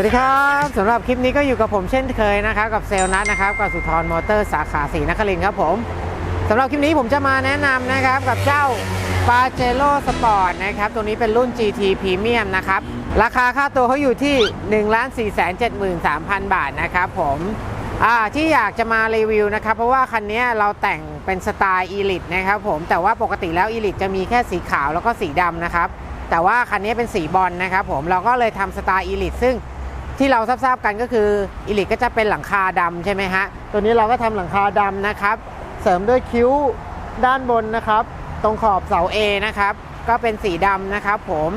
วัสดีครับสำหรับคลิปนี้ก็อยู่กับผมเช่นเคยนะครับกับเซลนัทนะครับกับสุธรมอเตอร์สาขาศรีนครินครับผมสำหรับคลิปนี้ผมจะมาแนะนำนะครับกับเจ้า p a j e r o Sport นะครับตัวนี้เป็นรุ่น GT Premium นะครับราคาค่าตัวเขาอยู่ที่ 1 4 7 3 0 0 0 บาทนะครับผมที่อยากจะมารีวิวนะครับเพราะว่าคันนี้เราแต่งเป็นสไตล์ Elite นะครับผมแต่ว่าปกติแล้ว Elite จะมีแค่สีขาวแล้วก็สีดำนะครับแต่ว่าคันนี้เป็นสีบอลนะครับผมเราก็เลยทำสไตล์ Elite ซึ่ง ที่เราทราบๆกันก็คืออิลิกก็จะเป็นหลังคาดำใช่ไหมฮะ ตัวนี้เราก็ทำหลังคาดำนะครับ เสริมด้วยคิ้วด้านบนนะครับ ตรงขอบเสา A นะครับ ก็เป็นสีดำนะครับผม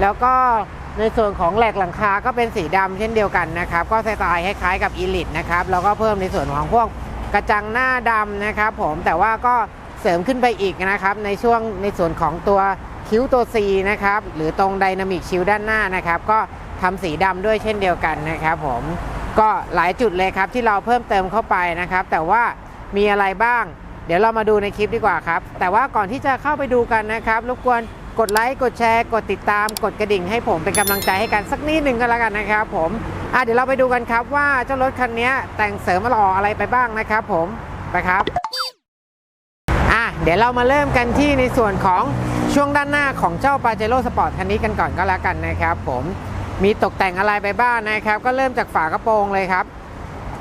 แล้วก็ในส่วนของแหลกหลังคาก็เป็นสีดำเช่นเดียวกันนะครับ ก็สไตล์คล้ายๆกับอีลิทนะครับแล้วก็เพิ่มในส่วนของพวกกระจังหน้าดำนะครับ ผมแต่ว่าก็เสริมขึ้นไปอีกนะครับ ในช่วงในส่วนของตัวคิ้วตัว C นะครับ หรือตรงไดนามิกชิลด้านหน้านะครับ ก็ ทำสีดำด้วยเช่นเดียวกันนะครับผมก็หลายจุดเลยครับที่เราเพิ่มเติมเข้าไปนะครับ แต่ว่ามีอะไรบ้าง เดี๋ยวเรามาดูในคลิปดีกว่าครับ แต่ว่าก่อนที่จะเข้าไปดูกันนะครับรบกวนกดไลค์กดแชร์กดติดตาม กดกระดิ่งให้ผมเป็นกำลังใจให้กันสักนิดหนึ่งก็แล้วกันนะครับผมอะเดี๋ยวเราไปดูกันครับว่าเจ้ารถคันนี้แต่งเสริมหล่ออะไรไปบ้างนะครับ ผมไปครับอะเดี๋ยวเรามาเริ่มกันที่ในส่วนของช่วงด้านหน้าของเจ้าปาเจโร่สปอร์ตคันนี้กันก่อนก็แล้วกันนะครับ ผม มีตกแต่งอะไรไปบ้างนะครับ ก็เริ่มจากฝากระโปรงเลยครับ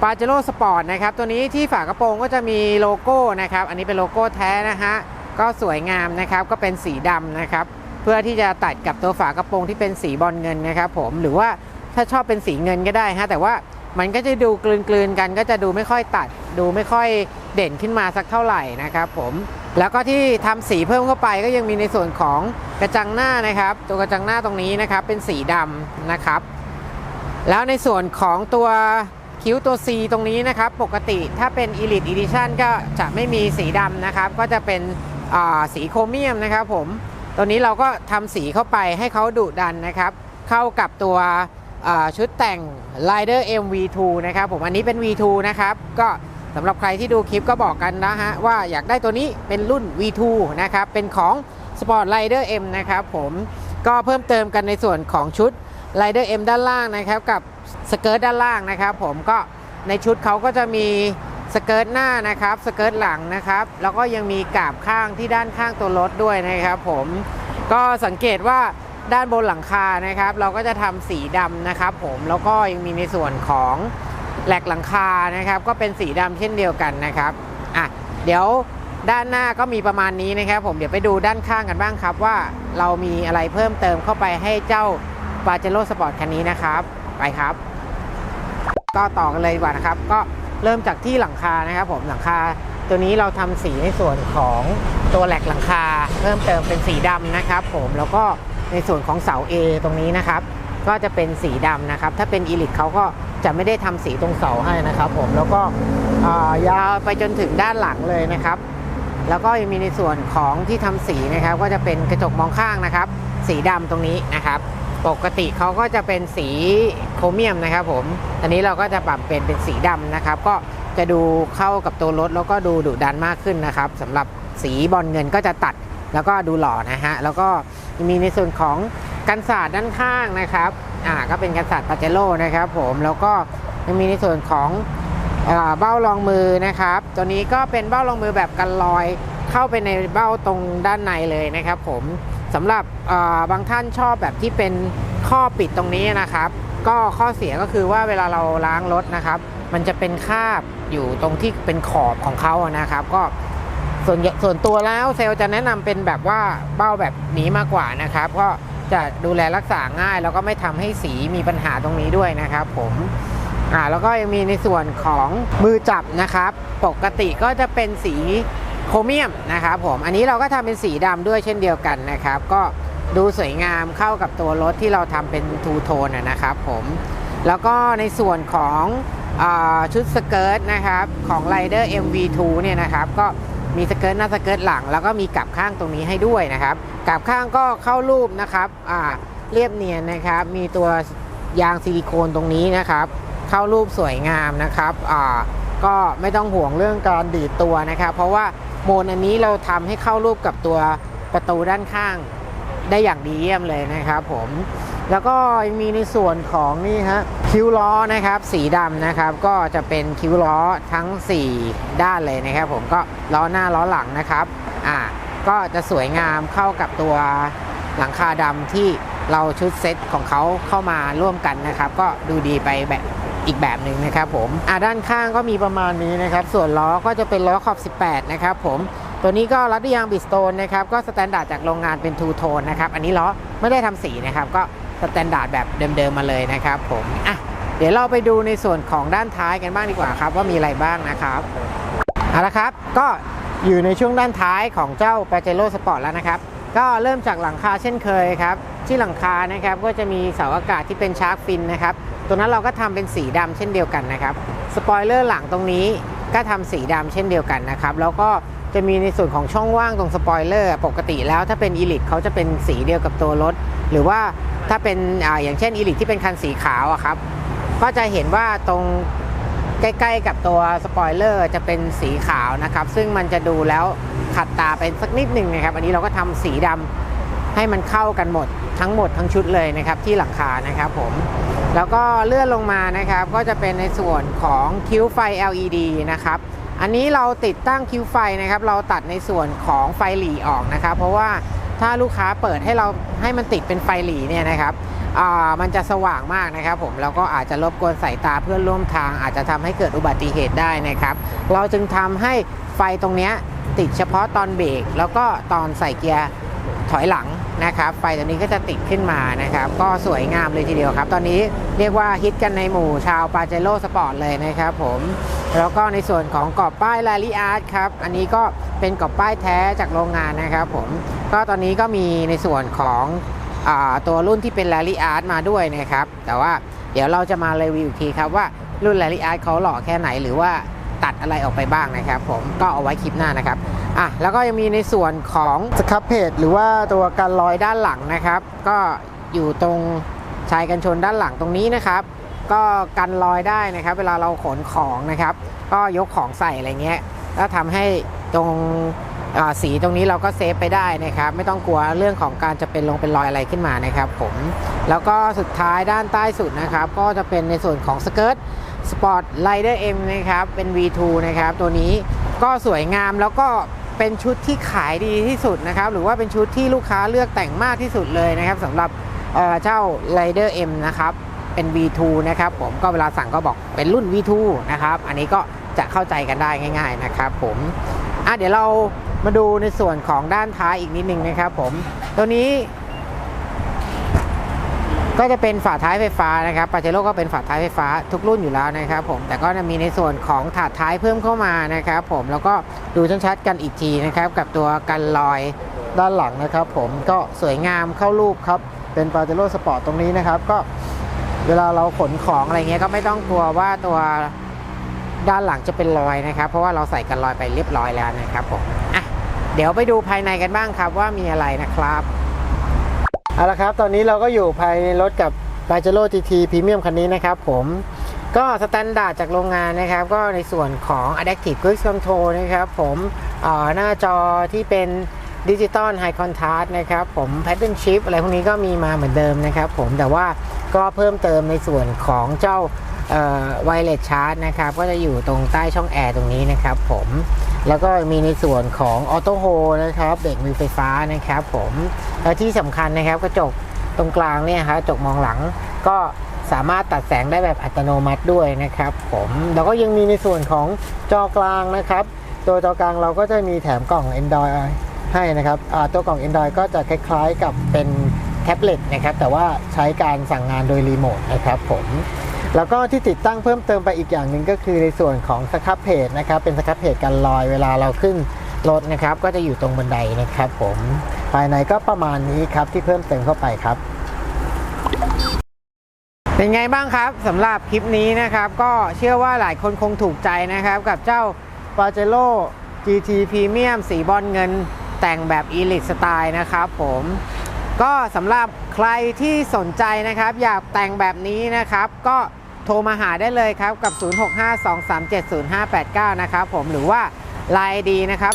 ปาเจโร่สปอร์ตนะครับ ตัวนี้ที่ฝากระโปรงก็จะมีโลโก้นะครับ อันนี้เป็นโลโก้แท้นะฮะ ก็สวยงามนะครับ ก็เป็นสีดำนะครับ เพื่อที่จะตัดกับตัวฝากระโปรงที่เป็นสีบอลเงินนะครับ ผม หรือว่าถ้าชอบเป็นสีเงินก็ได้ฮะ แต่ว่า มันก็จะดูกลืนๆกันก็จะดูไม่ค่อยตัด ดูไม่ค่อยเด่นขึ้นมาสักเท่าไหร่นะครับผมแล้วก็ที่ทำสีเพิ่มเข้าไปก็ยังมีในส่วนของกระจังหน้านะครับ ตัวกระจังหน้าตรงนี้นะครับเป็นสีดำนะครับ แล้วในส่วนของตัวคิ้วตัว C ตรงนี้นะครับ ปกติถ้าเป็น Elite Edition ก็จะไม่มีสีดำนะครับ ก็จะเป็นสีโครเมียมนะครับผมตัวนี้เราก็ทำสีเข้าไปให้เขาดุดันนะครับ เข้ากับตัว ชุดแต่ง Rider MV2 นะครับผมอันนี้เป็น V2 นะครับก็สำหรับใครที่ดูคลิปก็บอกกันนะฮะว่าอยากได้ตัวนี้เป็นรุ่น V2 นะครับเป็นของ Sport Rider M นะครับผมก็เพิ่มเติมกันในส่วนของชุด Rider M ด้านล่างนะครับกับสเกิร์ตด้านล่างนะครับผมก็ในชุดเขาก็จะมีสเกิร์ตหน้านะครับสเกิร์ตหลังนะครับแล้วก็ยังมีกาบข้างที่ด้านข้างตัวรถด้วยนะครับผมก็สังเกตว่า ด้านบนหลังคานะครับ เราก็จะทำสีดำนะครับผมแล้วก็ยังมีในส่วนของแหลกหลังคานะครับ ก็เป็นสีดำเช่นเดียวกันนะครับอะเดี๋ยวด้านหน้าก็มีประมาณนี้นะครับ ผมเดี๋ยวไปดูด้านข้างกันบ้างครับ ว่าเรามีอะไรเพิ่มเติมเข้าไปให้เจ้าปาเจโร่สปอร์ตคันนี้นะครับ ไปครับ ก็ต่อกันเลยดีกว่านะครับ ก็เริ่มจากที่หลังคานะครับ ผมหลังคาตัวนี้เราทำสีในส่วนของตัวแหลกหลังคา เพิ่มเติมเป็นสีดำนะครับ ผมแล้วก็ ในส่วนของเสา A ตรงนี้นะครับ ก็จะเป็นสีดำนะครับ ถ้าเป็นอีลิทเขาก็จะไม่ได้ทำสีตรงเสาให้นะครับ ผมแล้วก็ยาวไปจนถึงด้านหลังเลยนะครับ แล้วก็ยังมีในส่วนของที่ทำสีนะครับ ก็จะเป็นกระจกมองข้างนะครับ สีดำตรงนี้นะครับ ปกติเขาก็จะเป็นสีโครเมียมนะครับผมอันนี้เราก็จะปรับเป็นเป็นสีดำนะครับ ก็จะดูเข้ากับตัวรถแล้วก็ดูดุดันมากขึ้นนะครับสำหรับสีบอลเงินก็จะตัดแล้วก็ดูหล่อนะฮะแล้วก็ มีในส่วนของกันศาสตร์ด้านข้างนะครับอ่าก็เป็นกันศาสตร์ปาเจโร่นะครับ ผมแล้วก็ยังมีในส่วนของเบ้ารองมือนะครับ ตัวนี้ก็เป็นเบ้ารองมือแบบกันลอยเข้าไปในเบ้าตรงด้านในเลยนะครับ ผมสำหรับอ่าบางท่านชอบแบบที่เป็นข้อปิดตรงนี้นะครับ ก็ข้อเสียก็คือว่าเวลาเราล้างรถนะครับ มันจะเป็นคราบอยู่ตรงที่เป็นขอบของเขานะครับ ก็ ส่วนส่วนตัวแล้วเซลล์จะแนะนำเป็นแบบว่าเบ้าแบบนี้มากกว่านะครับ ก็จะดูแลรักษาง่าย แล้วก็ไม่ทำให้สีมีปัญหาตรงนี้ด้วยนะครับผมอ่าแล้วก็ยังมีในส่วนของมือจับนะครับ ปกติก็จะเป็นสีโครเมียมนะครับผมอันนี้เราก็ทำเป็นสีดำด้วยเช่นเดียวกันนะครับ ก็ดูสวยงามเข้ากับตัวรถที่เราทำเป็นทูโทนนะครับผมแล้วก็ในส่วนของอชุดสเกิร์ตนะครับของ Rider MV2 เนี่ยนะครับก็ มีสเกิร์ตหน้าสเกิร์ตหลัง แล้วก็มีกลับข้างตรงนี้ให้ด้วยนะครับกลับข้างก็เข้ารูปนะครับอ่าเรียบเนียนนะครับ มีตัวยางซิลิโคนตรงนี้นะครับ เข้ารูปสวยงามนะครับอ่าก็ไม่ต้องห่วงเรื่องการดีดตัวนะครับ เพราะว่าโมนอันนี้เราทำให้เข้ารูปกับตัวประตูด้านข้างได้อย่างดีเยี่ยมเลยนะครับผม แล้วก็ยังมีในส่วนของนี่ฮะคิ้วล้อนะครับ สีดำนะครับ ก็จะเป็นคิ้วล้อทั้ง 4 ด้านเลยนะครับ ผมก็ล้อหน้าล้อหลังนะครับอ่าก็จะสวยงามเข้ากับตัวหลังคาดำที่เราชุดเซตของเขาเข้ามาร่วมกันนะครับ ก็ดูดีไปแบบอีกแบบหนึ่งนะครับผมอ่าด้านข้างก็มีประมาณนี้นะครับ ส่วนล้อก็จะเป็นล้อขอบ 18 นะครับผมตัวนี้ก็รัดด้วยยางบิสโตนนะครับ ก็สแตนดาร์ดจากโรงงานเป็นทูโทนนะครับ อันนี้ล้อไม่ได้ทำสีนะครับ ก็ สแตนดาร์ดแบบเดิมๆมาเลยนะครับผมอะเดี๋ยวเราไปดูในส่วนของด้านท้ายกันบ้างดีกว่าครับ ว่ามีอะไรบ้างนะครับเอาละครับก็อยู่ในช่วงด้านท้ายของเจ้า p a j e r o Sport แล้วนะครับ ก็เริ่มจากหลังคาเช่นเคยครับ ที่หลังคานะครับก็จะมีเสาอากาศที่เป็นชาร์กฟินนะครับ ตัวนั้นเราก็ทำเป็นสีดำเช่นเดียวกันนะครับสปอยเลอร์หลังตรงนี้ก็ทำสีดำเช่นเดียวกันนะครับแล้วก็จะมีในส่วนของช่องว่างตรงสปอยเลอร์ปกติแล้วถ้าเป็นอีลิทเขาจะเป็นสีเดียวกับตัวรถ หรือว่า ถ้าเป็นออย่างเช่นอีลิทที่เป็นคันสีขาวอะครับ ก็จะเห็นว่าตรงใกล้ ๆ กับตัวสปอยเลอร์จะเป็นสีขาวนะครับ ซึ่งมันจะดูแล้วขัดตาไปสักนิดหนึ่งนะครับ อันนี้เราก็ทำสีดำให้มันเข้ากันหมดทั้งหมดทั้งชุดเลยนะครับที่หลังคานะครับผมแล้วก็เลื่อนลงมานะครับ ก็จะเป็นในส่วนของคิ้วไฟ LED นะครับ อันนี้เราติดตั้งคิ้วไฟนะครับ เราตัดในส่วนของไฟหลีออกนะครับ เพราะว่า ถ้าลูกค้าเปิดให้เราให้มันติดเป็นไฟหลีเนี่ยนะครับมันจะสว่างมากนะครับผมแล้วก็อาจจะรบกวนสายตาเพื่อนร่วมทาง อาจจะทำให้เกิดอุบัติเหตุได้นะครับ เราจึงทำให้ไฟตรงนี้ติดเฉพาะตอนเบรกแล้วก็ตอนใส่เกียร์ถอยหลัง นะครับไฟตัวนี้ก็จะติดขึ้นมานะครับ ก็สวยงามเลยทีเดียวครับ ตอนนี้เรียกว่าฮิตกันในหมู่ชาวปาเจโร่สปอร์ตเลยนะครับผมแล้วก็ในส่วนของกรอบป้ายลาลิอาร์ตครับ อันนี้ก็เป็นกรอบป้ายแท้จากโรงงานนะครับผมก็ตอนนี้ก็มีในส่วนของอตัวรุ่นที่เป็นลาลิอาร์ตมาด้วยนะครับ แต่ว่าเดี๋ยวเราจะมารีวิวอีกทีครับว่ารุ่นลาลิอาร์ตเขาหล่อแค่ไหนหรือว่าตัดอะไรออกไปบ้างนะครับ ผมก็เอาไว้คลิปหน้านะครับ อะแล้วก็ยังมีในส่วนของสครับเพจหรือว่าตัวกันลอยด้านหลังนะครับ ก็อยู่ตรงชายกันชนด้านหลังตรงนี้นะครับ ก็กันรอยได้นะครับ เวลาเราขนของนะครับ ก็ยกของใส่อะไรเงี้ยแล้วทำให้ตรงสีตรงนี้เราก็เซฟไปได้นะครับ ไม่ต้องกลัวเรื่องของการจะเป็นลงเป็นรอยอะไรขึ้นมานะครับผมแล้วก็สุดท้ายด้านใต้สุดนะครับ ก็จะเป็นในส่วนของสเกิร์ตสปอร์ตไ i เดอร์เอ็มนะครับ เป็น V2 นะครับ ตัวนี้ก็สวยงามแล้วก็ เป็นชุดที่ขายดีที่สุดนะครับ หรือว่าเป็นชุดที่ลูกค้าเลือกแต่งมากที่สุดเลยนะครับสำหรับเเจ้า Rider M นะครับเป็น V2 นะครับผมก็เวลาสั่งก็บอกเป็นรุ่น V2 นะครับ อันนี้ก็จะเข้าใจกันได้ง่าย ๆนะครับผมอะเดี๋ยวเรามาดูในส่วนของด้านท้ายอีกนิดนึงนะครับผมตัวนี้ ก็จะเป็นฝาท้ายไฟฟ้านะครับปาเจโร่ก็เป็นฝาท้ายไฟฟ้าทุกรุ่นอยู่แล้วนะครับผมแต่ก็จะมีในส่วนของถาดท้ายเพิ่มเข้ามานะครับผมแล้วก็ดูชัดๆกันอีกทีนะครับกับตัวกันลอยด้านหลังนะครับ ผมก็สวยงามเข้ารูปครับเป็นปาเจโร่สปอร์ตตรงนี้นะครับก็เวลาเราขนของอะไรเงี้ยก็ไม่ต้องกลัวว่าตัวด้านหลังจะเป็นรอยนะครับ เพราะว่าเราใส่กันลอยไปเรียบร้อยแล้วนะครับผมอะเดี๋ยวไปดูภายในกันบ้างครับว่ามีอะไรนะครับ เอาละครับ ตอนนี้เราก็อยู่ภายในรถกับ p a j e r o GT Premium คันนี้นะครับผมก็สแตนดาร์ดจากโรงงานนะครับ ก็ในส่วนของ Adaptive Cruise Control นะครับผมหน้าจอที่เป็นดิจิตอลไฮคอนทราสนะครับผม Pattern Shift อะไรพวกนี้ก็มีมาเหมือนเดิมนะครับผมแต่ว่าก็เพิ่มเติมในส่วนของเจ้าไวเลสชาร์จนะครับ ก็จะอยู่ตรงใต้ช่องแอร์ตรงนี้นะครับผม แล้วก็มีในส่วนของออโต้โฮนะครับเบรกมือไฟฟ้านะครับผมและที่สำคัญนะครับกระจกตรงกลางเนี่ยครับกระจกมองหลังก็สามารถตัดแสงได้แบบอัตโนมัติด้วยนะครับผมแล้วก็ยังมีในส่วนของจอกลางนะครับตัวจอกลางเราก็จะมีแถมกล่อง Android ให้นะครับตัวกล่อง Android ก็จะคล้ายๆกับเป็นแท็บเล็ตนะครับแต่ว่าใช้การสั่งงานโดยรีโมทนะครับผม แล้วก็ที่ติดตั้งเพิ่มเติมไปอีกอย่างหนึ่งก็คือในส่วนของสครับเพจนะครับ เป็นสครับเพจกันลอยเวลาเราขึ้นรถนะครับ ก็จะอยู่ตรงบันไดนะครับ ผมภายในก็ประมาณนี้ครับที่เพิ่มเติมเข้าไปครับ เป็นไงบ้างครับสำหรับคลิปนี้นะครับ ก็เชื่อว่าหลายคนคงถูกใจนะครับ กับเจ้า p a j e r o GT Premium สีบอลเงินแต่งแบบ Elite Style นะครับผมก็สำหรับใครที่สนใจนะครับ อยากแต่งแบบนี้นะครับ ก็ โทรมาหาได้เลยครับ กับ 0652370589 นะครับผมหรือว่าไลน์ดีนะครับ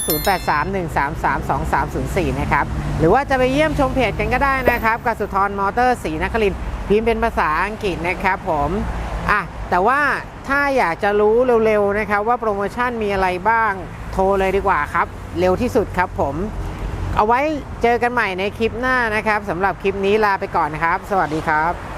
0831332304 นะครับ หรือว่าจะไปเยี่ยมชมเพจกันก็ได้นะครับกสุธรมอเตอร์สีนครินพิมพ์เป็นภาษาอังกฤษนะครับผมอะแต่ว่าถ้าอยากจะรู้เร็วๆนะครับว่าโปรโมชั่นมีอะไรบ้าง โทรเลยดีกว่าครับ เร็วที่สุดครับผม เอาไว้เจอกันใหม่ในคลิปหน้านะครับสำหรับคลิปนี้ลาไปก่อนนะครับ สวัสดีครับ